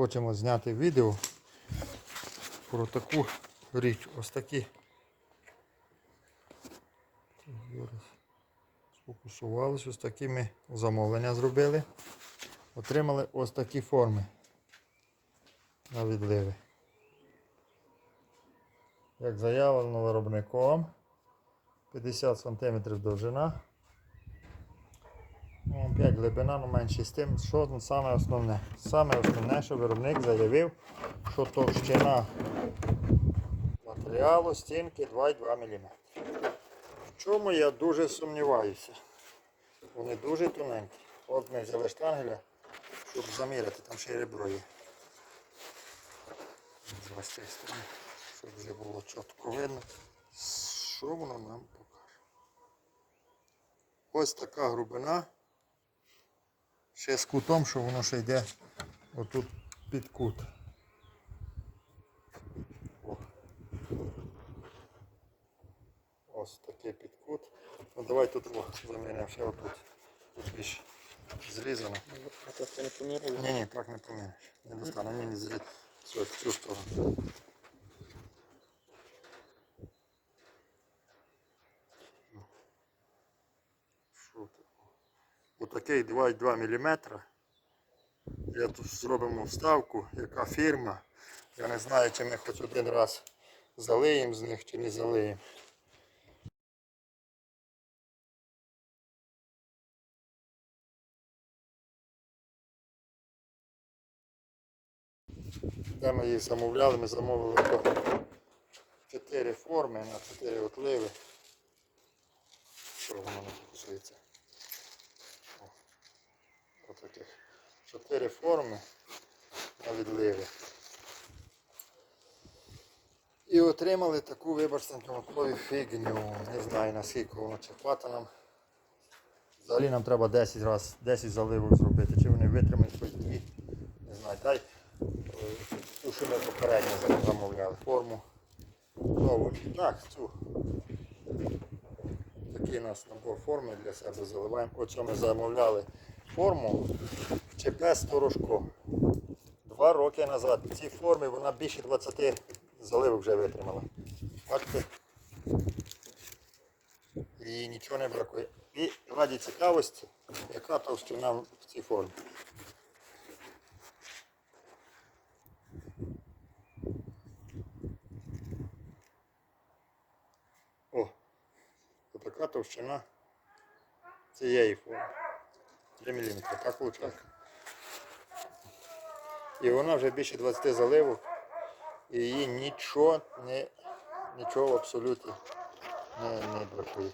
хочемо зняти відео про таку річ. Ось такі. Зараз Сфокусувалися, ось такі ми замовлення зробили. Отримали ось такі форми на відливи. Як заявлено виробником, 50 см довжина. Ну, 5 глибина, ну менше з тим, що ну, саме основне. Саме основне, що виробник заявив, що товщина матеріалу стінки 2,2 мм. В чому я дуже сумніваюся. Вони дуже тоненькі. От ми взяли штангеля, щоб заміряти, там ще й ребро є. З ось сторони, щоб вже було чітко видно, що воно нам покаже. Ось така грубина. Ще з кутом, що воно ще йде отут під кут. О. Ось такий під кут. Ну давай тут заміряємо ще отут. Тут більше зрізано. Ні, ні, так не поміняєш. Не достану, ні, не зрізано. Все, в цю сторону. Що тут? Отакий 2,2 мм. Я тут зробимо вставку, яка фірма. Я не знаю, чи ми хоч один раз залиємо з них чи не залиємо. Де ми їх замовляли, ми замовили по 4 форми на 4 отливи. Що воно не? Отаких. 4 форми на відливи. І отримали таку, вибачте, фігню. Не знаю наскільки воно чи хвата нам. Взагалі нам треба 10 раз, 10 заливок зробити. Чи вони витримають хоч дві. Не знаю. Дай е, ту, що ми попередньо замовляли. Форму. Нову. Так, цю. Такий у нас набор форми для себе заливаємо. Що ми замовляли форму в ЧП Сторожко. Два роки назад. В цій формі вона більше 20 заливок вже витримала. Бачите? І нічого не бракує. І раді цікавості, яка товщина в цій формі. О, така товщина цієї форми. 3 мм, так виходить. І вона вже більше 20 заливок. І її нічого не нічого в абсолюті не, не бракує.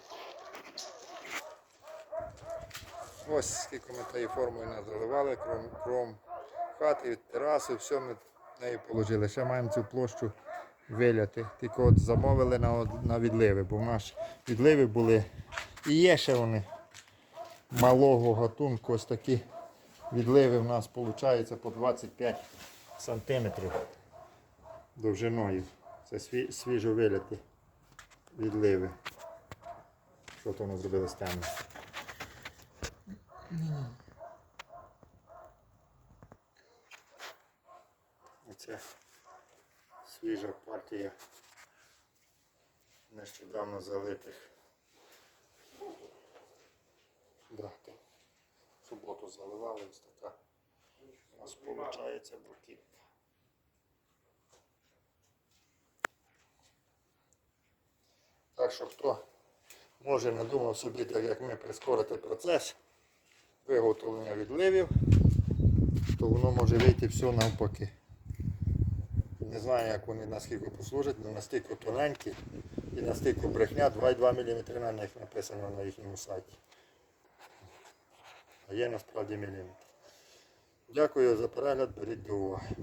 Ось скільки ми тією формою не заливали, кром, кром хати, тераси, все ми нею положили. Ще маємо цю площу виляти. Тільки от замовили на, на відливи, бо в нас відливи були і є ще вони малого гатунку. Ось такі відливи в нас виходить по 25 сантиметрів довжиною. Це сві, свіжо виляті відливи. Що то воно зробили з темним? Оце свіжа партія нещодавно залитих. Да, в суботу заливали ось така. У нас виходить бруківка. Так що хто може надумав собі, так як ми, прискорити процес виготовлення відливів, то воно може вийти все навпаки. Не знаю, як вони наскільки послужать, але настільки тоненькі і настільки брехня 2,2 мм на них написано на їхньому сайті. А є насправді міліметр. Дякую за перегляд, беріть до уваги.